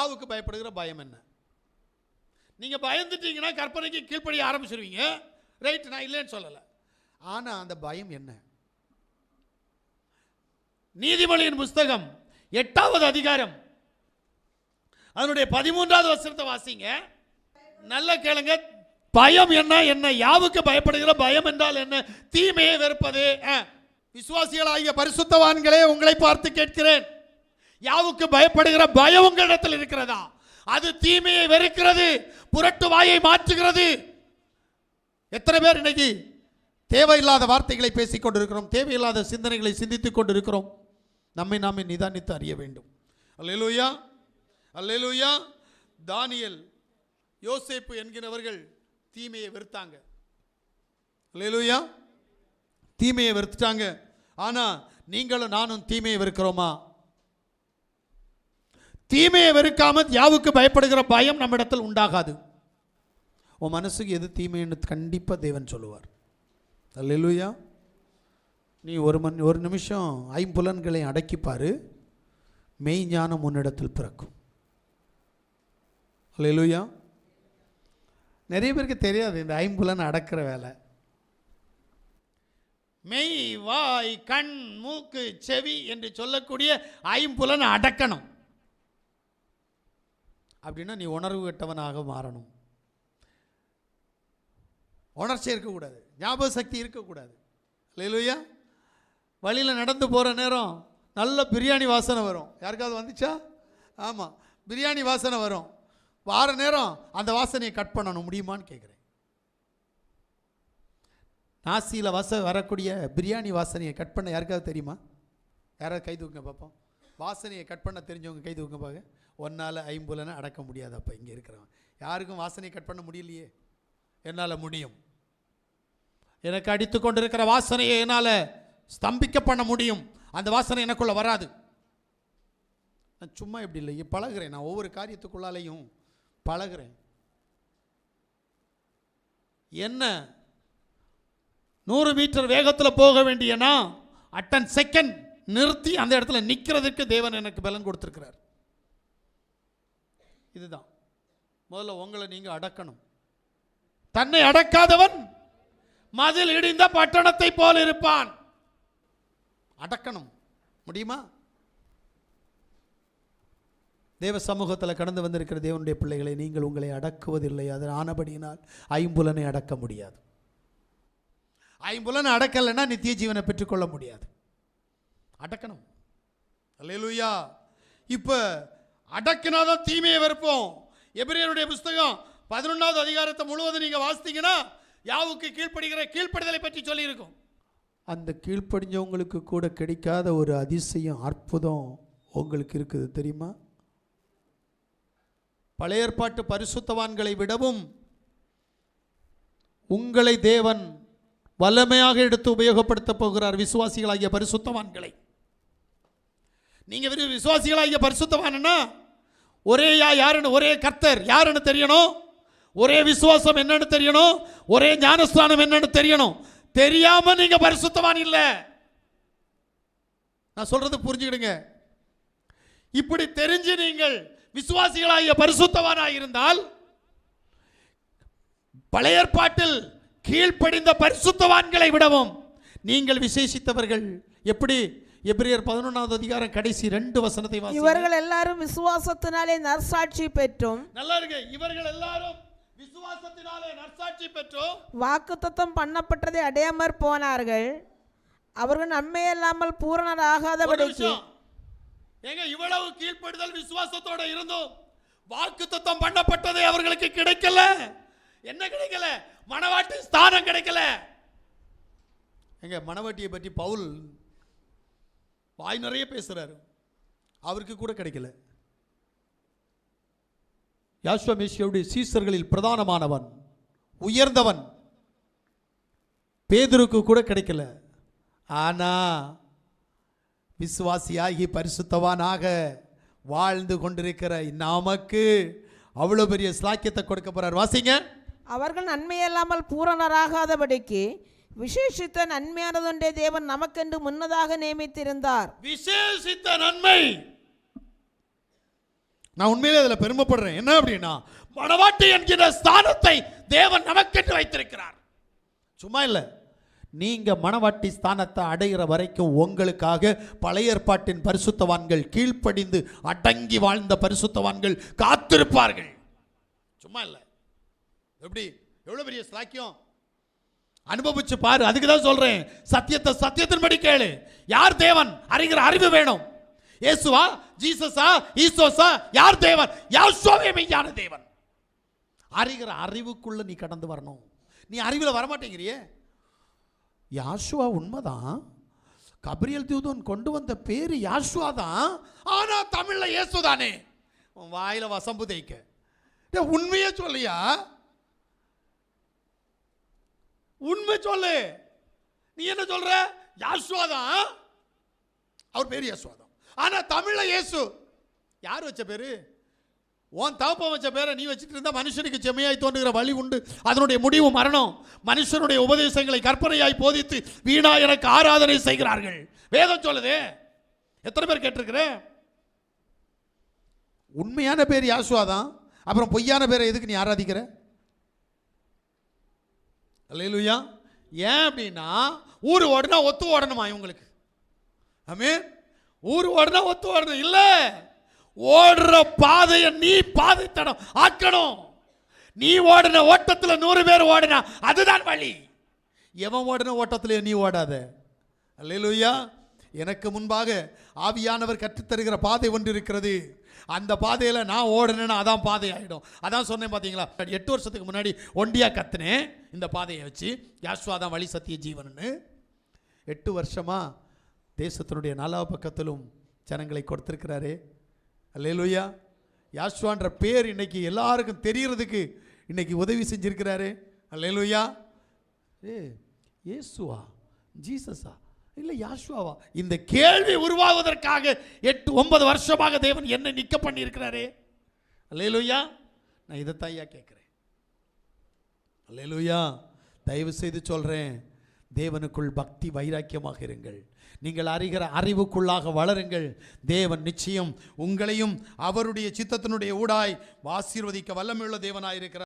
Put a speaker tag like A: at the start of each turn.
A: யாவுக்கு பயப்படுகிற பயம் என்ன? நீங்கள் பயந்துட்டீங்கன்னா கற்பனைக்கு கீழ்ப்படிய ஆரம்பிச்சிருவீங்க. ரைட் நான் இல்லைன்னு சொல்லலை. ஆனால் அந்த பயம் என்ன? நீதிமொழியின் புஸ்தகம் எட்டாவது அதிகாரம். அதனுடைய பதிமூன்றாவது வசனத்தை வாசிங்க. நல்ல கேளுங்க. பயம் என்ன? என்ன யாவுக்கு பயப்படுகிற பயம் என்றால் என்ன? தீமையை வெறுப்பது. ஆ. விசுவாசிகளாகிய பரிசுத்தவான்களே உங்களை பார்த்து கேட்கிறேன். யாவுக்கு பயப்படுகிற பயம் உங்களிடத்தில் இருக்கிறதா? அது தீமையை வெறுக்கிறது புரட்டு வாயை மாற்றுகிறது. எத்தனை பேர் இன்னைக்கு தேவையில்லாத வார்த்தைகளை பேசிக் கொண்டிருக்கிறோம் தேவையில்லாத சிந்தனைகளை சிந்தித்துக் கொண்டிருக்கிறோம். நம்மை நாமே நிதானித்து அறிய வேண்டும். அல்லேலூயா அல்லேலூயா. தானியல் யோசேப்பு என்கிறவர்கள் தீமையை வெறுத்தாங்க. அல்லேலூயா. தீமையை வெறுத்துட்டாங்க. ஆனால் நீங்களும் நானும் தீமையை வெறுக்கிறோமா? தீமையை வெறுக்காம யாவுக்கு பயப்படுகிற பயம் நம்மிடத்தில் உண்டாகாது. உன் மனசுக்கு எது தீமைன்னு கண்டிப்பாக தேவன் சொல்லுவார். அல்லா நீ ஒரு மணி ஒரு நிமிஷம் ஐம்புலன்களை அடக்கிப்பார் மெய் ஞானம் உன்னிடத்தில் பிறக்கும். அல்லா நிறைய பேருக்கு தெரியாது இந்த ஐம்புலன் அடக்கிற வேலை. மெய் வாய் கண் மூக்கு செவி என்று சொல்லக்கூடிய ஐம்புலன் அடக்கணும். அப்படின்னா நீ உணர்வு கெட்டவனாக மாறணும். உணர்ச்சி இருக்கக்கூடாது. ஞாபக சக்தி இருக்கக்கூடாது. இல்லையா வழியில் நடந்து போகிற நேரம் நல்ல பிரியாணி வாசனை வரும். யாருக்காவது வந்துச்சா? ஆமாம் பிரியாணி வாசனை வரும். வார நேரம் அந்த வாசனையை கட் பண்ணணும். முடியுமான்னு கேட்குறேன் நாசியில் வாச வரக்கூடிய பிரியாணி வாசனையை கட் பண்ண யாருக்காவது தெரியுமா? யாராவது கை தூக்குங்க பார்ப்போம் வாசனையை கட் பண்ண தெரிஞ்சவங்க கை தூக்குங்க பார்க்க ஒன்றால் ஐம்புலனை அடக்க முடியாது அப்போ இங்கே இருக்கிறவன். யாருக்கும் வாசனை கட் பண்ண முடியலையே. என்னால் முடியும். எனக்கு அடித்து கொண்டிருக்கிற வாசனையை என்னால் ஸ்தம்பிக்க பண்ண முடியும். அந்த வாசனை எனக்குள்ளே வராது. நான் சும்மா இப்படி இல்லை பழகுறேன். நான் ஒவ்வொரு காரியத்துக்குள்ளாலையும் பழகிறேன். என்ன? நூறு மீட்டர் வேகத்தில் போக வேண்டியனா? அட்டன் செகண்ட் நிறுத்தி அந்த இடத்துல நிற்கிறதுக்கு தேவன் எனக்கு பலன் கொடுத்துருக்கிறார். இதுதான். முதல்ல உங்களை நீங்கள் அடக்கணும். தன்னை அடக்காதவன் மதில் இடிந்த பட்டணத்தை போல் இருப்பான். அடக்கணும். முடியுமா? தேவ சமூகத்தில் கடந்து வந்திருக்கிற தேவனுடைய பிள்ளைகளை நீங்கள் உங்களை அடக்குவதில்லை. அது ஆனபடியினால் ஐம்புலனை அடக்க முடியாது. ஐம்புலனை அடக்கலைன்னா நித்திய ஜீவனை பெற்றுக்கொள்ள முடியாது. அடக்கணும். அல்லேலூயா. இப்போ அடக்கினாதான் தீமையை வெறுப்போம். எபிரியருடைய புஸ்தகம் பதினொன்றாவது அதிகாரத்தை முழுவதும் நீங்கள் வாசித்தீங்கன்னா யாவுக்கு கீழ்ப்படுகிற கீழ்ப்படுதலை பற்றி சொல்லியிருக்கும். அந்த கீழ்ப்படிஞ்சவங்களுக்கு கூட கிடைக்காத ஒரு அதிசயம் அற்புதம் உங்களுக்கு இருக்குது தெரியுமா? பழைய ஏற்பாட்டு பரிசுத்தவான்களை விடவும் உங்களை தேவன் வல்லமையாக எடுத்து உபயோகப்படுத்த போகிறார் விசுவாசிகளாகிய பரிசுத்தவான்களை. நீங்கள் வெறும் விசுவாசிகளாகிய பரிசுத்தவான்னா ஒரே யா யாருன்னு ஒரே கர்த்தர் யாருன்னு தெரியணும்? ஒரே விசுவாசம் என்னன்னு தெரியணும்? ஒரே ஞானஸ்தானம் என்னன்னு தெரியணும்? தெரியாம நீங்க பரிசுத்தவான் இல்லை. நான் சொல்றது புரிஞ்சுக்கிடுங்க. இப்படி தெரிஞ்சு நீங்கள் விசுவாசிகளாகிய பரிசுத்தவானாக இருந்தால் பழைய ஏற்பாட்டில் கீழ்ப்படிந்த பரிசுத்தவான்களை விடவும் நீங்கள் விசேஷித்தவர்கள். எப்படி? எபிரியர் பதினொன்றாவது அதிகாரம் கடைசி ரெண்டு வசனத்தை வாசிங்க.
B: இவர்கள் எல்லாரும் விசுவாசத்தினாலே நற்சாட்சி பெற்றும்.
A: நல்லா இருக்கு இவர்கள் எல்லாரும் விசுவாசத்தினாலே நற்சாட்சி பெற்றோம்.
B: வாக்குத்தத்தம் பண்ணப்பட்டதை அடையாமற் போனார்கள். அவர்கள் நன்மையல்லாமல்
A: ஒரு
B: பூரணராகாதபடிக்கு
A: நிமிஷம். ஏங்க இவ்வளவு கீழ்ப்படுதல் விசுவாசத்தோட இருந்தும். வாக்கு தத்தம் பண்ணப்பட்டதை அவர்களுக்கு கிடைக்கல. என்ன கிடைக்கல? மணவாட்டி ஸ்தானம் கிடைக்கல. எங்க மணவாட்டியை பற்றி பவுல் வாய் நிறைய பேசுகிறாரு அவருக்கு கூட கிடைக்கல. யாஸ்வமேஷியோடைய சீசர்களில் பிரதானமானவன் உயர்ந்தவன். பேதருக்கு கூட கிடைக்கல. ஆனா விசுவாசியாகி பரிசுத்தவானாக வாழ்ந்து கொண்டிருக்கிற நமக்கு அவ்வளோ பெரிய ஸ்லாக்கியத்தை கொடுக்க போறார். வாசிங்க.
B: அவர்கள் நன்மையில்லாமல் பூரணராகாதபடிக்கு விசேஷித்த நன்மையானதொன்றே தேவன் நமக்கென்று முன்னதாக நியமித்திருந்தார்.
A: விசேஷித்த நன்மை. நான் உண்மையிலே அதில் பெருமைப்படுறேன். என்ன அப்படின்னா மணவாட்டி என்கிற ஸ்தானத்தை தேவன் நமக்கென்று வைத்திருக்கிறார். சும்மா இல்லை. நீங்க மணவாட்டி ஸ்தானத்தை அடைகிற வரைக்கும் உங்களுக்காக பழைய ஏற்பாட்டின் பரிசுத்தவான்கள் கீழ்ப்படிந்து அடங்கி வாழ்ந்த பரிசுத்தவான்கள் காத்திருப்பார்கள். சும்மா இல்லை. எப்படி? எவ்வளவு பெரிய ஸ்லாக்கியம் அனுபவிச்சு பாரு. அதுக்கு தான் சொல்றேன். சத்தியத்தை சத்தியத்தின்படி கேளு. யார் தேவன்? அறிகிற அறிவு வேணும். இயேசுவா ஜீசஸா ஈசோஸா யார் தேவன்? யாசுவே மெய்யான தேவன். அறிகிற அறிவுக்குள்ள நீ கடந்து வரணும். நீ அறிவில் வரமாட்டேங்கிறியே. யாஷுவா உண்மைதான். கபிரியல் தூதன் கொண்டு வந்த பேர் யாஷுவா தான் ஆனால் தமிழில் இயேசு தானே வாயில வசம்பு தேய்க்க. உண்மையே சொல்லியா? உண்மை சொல்லு. நீ என்ன சொல்ற? யாசுவா தான் அவர் பேர் யாசுவா தான் ஆனா தமிழ்ல இயேசு. யார் வச்ச பேரு? உன் தகப்பன் வச்ச பேரை நீ வச்சுட்டு இருந்தால் மனுஷனுக்கு செம்மையாய் தோன்றுகிற வழி உண்டு. அதனுடைய முடிவு மரணம். மனுஷனுடைய உபதேசங்களை கற்பனையாய் போதித்து வீணா எனக்கு ஆராதனை செய்கிறார்கள். வேதம் சொல்லுது. எத்தனை பேர் கேட்டிருக்கிற? உண்மையான பேர் யாசுவா தான் அப்புறம் பொய்யான பேரை எதுக்கு நீ ஆராதிக்கிற? அல்லையிலுயா ஏன் அப்படின்னா ஊர் ஓடுனா ஒத்து ஓடணுமா இவங்களுக்கு? ஆமே ஊர் ஓடுனா ஒத்து ஓடணும். இல்லை. ஓடுற பாதையை நீ பாதை தடம் ஆக்கணும். நீ ஓடின ஓட்டத்தில் நூறு பேர் ஓடினா அதுதான் வழி. எவன் ஓடின ஓட்டத்துல நீ ஓடாத. அல்லையிலுயா எனக்கு முன்பாக ஆவியானவர் கற்றுத்தருகிற பாதை ஒன்று இருக்கிறது அந்த பாதையில் நான் ஓடினேன்னா அதான் பாதை ஆகிடும் அதான் சொன்னேன் பார்த்தீங்களா எட்டு வருஷத்துக்கு முன்னாடி ஒண்டியாக கத்துனேன். இந்த பாதையை வச்சு யாஸ்வா தான் வழி சத்திய ஜீவன்னு. எட்டு வருஷமா தேசத்தினுடைய நாலா பக்கத்திலும் ஜனங்களை கொடுத்துருக்கிறாரே. அல்லேலுயா. யாஸ்வான்ற பேர் இன்னைக்கு எல்லாருக்கும் தெரிகிறதுக்கு இன்றைக்கி உதவி செஞ்சிருக்கிறாரு. அல்லேலுயா. ஏ ஏசுவா ஜீசஸா. இல்லை யாஷ்வாவா இந்த கேள்வி உருவாவதற்காக எட்டு ஒன்பது வருஷமாக தேவன் என்ன நிற்க பண்ணியிருக்கிறாரே. அல்லையிலுயா நான் இதைத்தான் ஐயா கேட்குறேன். அல்லையிலுயா தயவு செய்து சொல்றேன் தேவனுக்குள் பக்தி வைராக்கியமாக இருங்கள். நீங்கள் அறிகிற அறிவுக்குள்ளாக வளருங்கள். தேவன் நிச்சயம் உங்களையும் அவருடைய சித்தத்தினுடைய ஊடாய் ஆசீர்வதிக்க வல்லமையுள்ள தேவனாயிருக்கிறார்.